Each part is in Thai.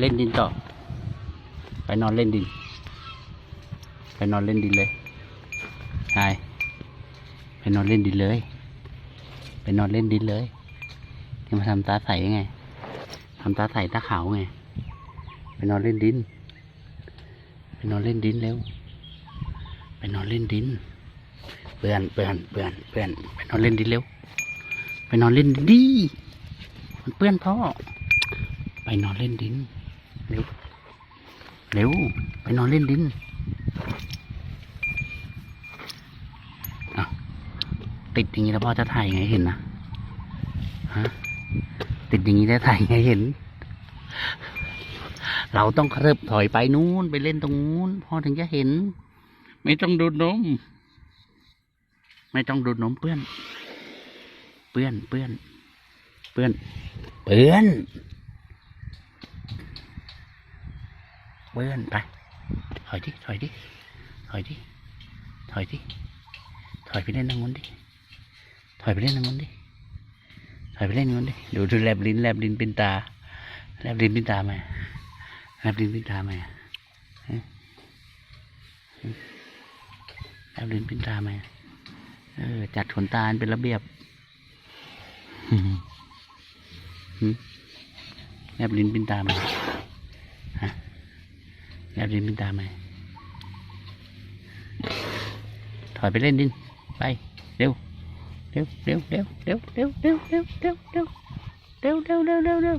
เล่นดินต่อ ไปนอนเล่นดิน ไปนอนเล่นดินเลยใช่ไปนอนเล่นดินเลย ไปนอนเล่นดินเลยที่มาทำตาใสยังไงทำตาใสตาขาวไง ไปนอนเล่นดิน ไปนอนเล่นดินเร็ว ไปนอนเล่นดิน เปื่อนเปื่อนเปื่อนเปื่อนไปนอนเล่นดินเร็ว ไปนอนเล่นดินดิมันเปื้อนพ่อไปนอนเล่นดิน เร็วเร็วไปนอนเล่นดินติดอย่างนี้แล้วพ่อจะถ่ายไงเห็นนะฮะติดอย่างนี้ได้ถ่ายไงเห็น เราต้องเคลิบถอยไปนู้นไปเล่นตรงนู้นพ่อถึงจะเห็น ไม่ต้องดูดนม ไม่ต้องดูดนมเปื้อน เปื้อนเปื้อน เปื้อน เปื้อน เปื้อนไป ถอยดิ ถอยดิ ถอยดิ ถอยดิ ถอยไปเล่นทางนู้นดิ ถอยไปเล่นทางนู้นดิ ถอยไปเล่นงนู้นดิ ดูดูแลบลิ้นแลบลิ้นเป็นตา แลบลิ้นเป็นตาไหมแลบลิ้นเป็นตาไหมแลบลิ้นเป็นตาไหมเออ จัดขนตาเป็นระเบียบแลบลิ้นเป็นตาไหมฮะ แอบดินบินตาไหมถอยไปเล่นดิน ไป เร็ว เร็วเร็วเร็วเร็วเร็วเร็วเร็วเร็วเร็วเร็วเร็วเร็วเร็ว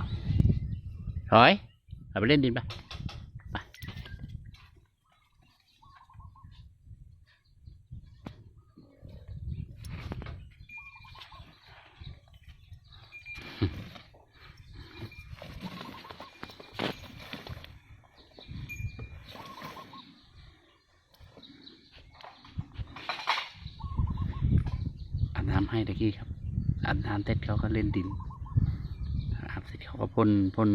ถอยเอาไปเล่นดินไปอาบน้ำให้ตะกี้ครับอาบน้ำเสร็จเขาก็เล่นดินอาบเสร็จเขาก็พ่นพ่น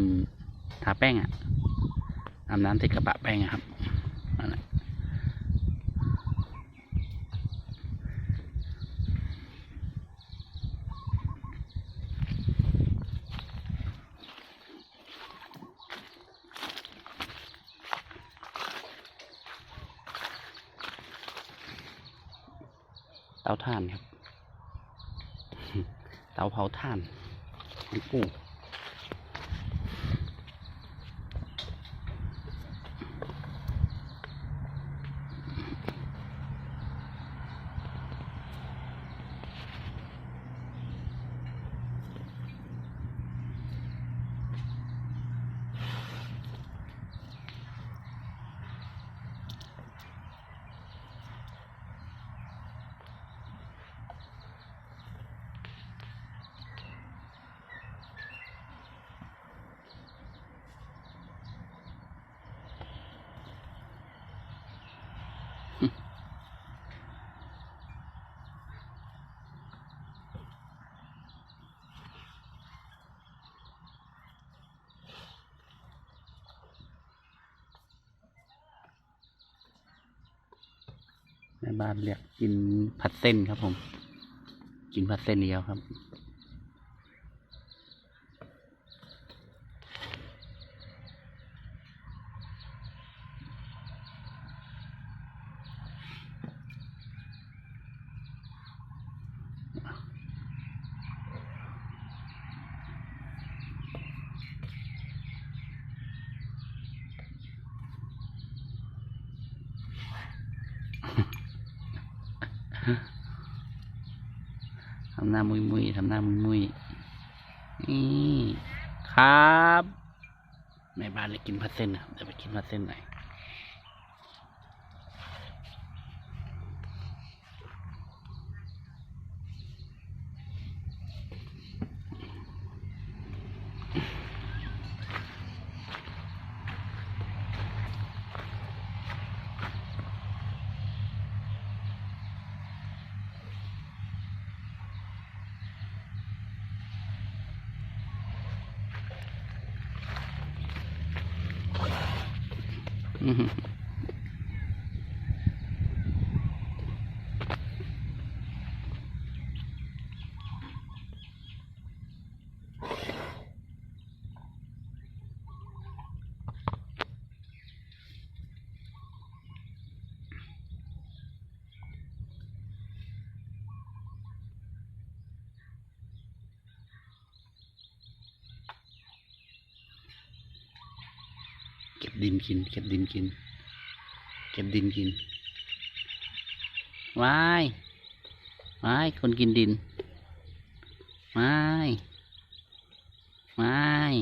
ทาแป้งอะอาบน้ำเสร็จกระปะแป้งครับนั่นแหละเตาถ่านครับ เตาเผาถ่านของ บ้านเรียกกินผัดเส้นครับผม กินผัดเส้นเดียวครับ ทำหน้ามุยมุยๆทำหน้ามุยมุยๆนี่ครับ ในบ้านเลยกินผัดเส้นนะครับเดี๋ยวไปกินผัดเส้นหน่อย Mm-hmm. อหือดินกิน เก็บดินกิน เก็บดินกินวายวายคนกินดินวายวาย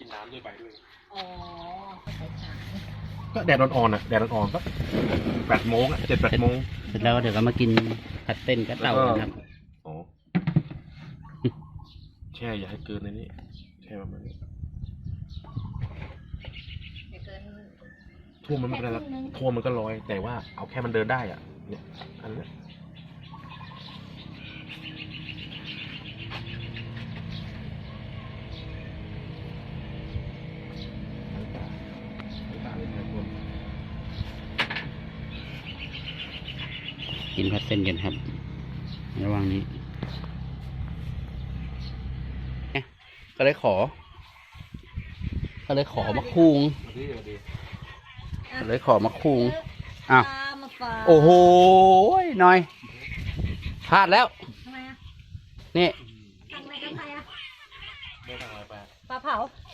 มั นจะได้กินน้ำด้วยใบด้วย อ๋อใส่ฉางก็แดดอ่อนๆอะแดดอ่อนๆสักแปดโมงอะเจ็ดแปดโมงเสร็จแล้วเดี๋ยวก็มากินผัดเต้นกับเต่ากันครับอ๋อแช่อย่าให้เกินในนี้แช่ประมาณนี้อย่าเกินท่วมมันไม่เป็นไรหรอกท่วมมันก็ลอย แต่ว่าเอาแค่มันเดินได้อะ เนี่ยอันเนี้ย กินผัดเส้นกันครับ ระหว่างนี้เนี่ยก็เลยขอ ก็เลยขอมาคุงดีดีก็เลยขอมาคุงอ้าวปลามาฝากโอ้โหหน่อยพลาดแล้วทำไมอะนี่ทำอะไรกับใครอะไม่ทำอะไรไปปลาเผา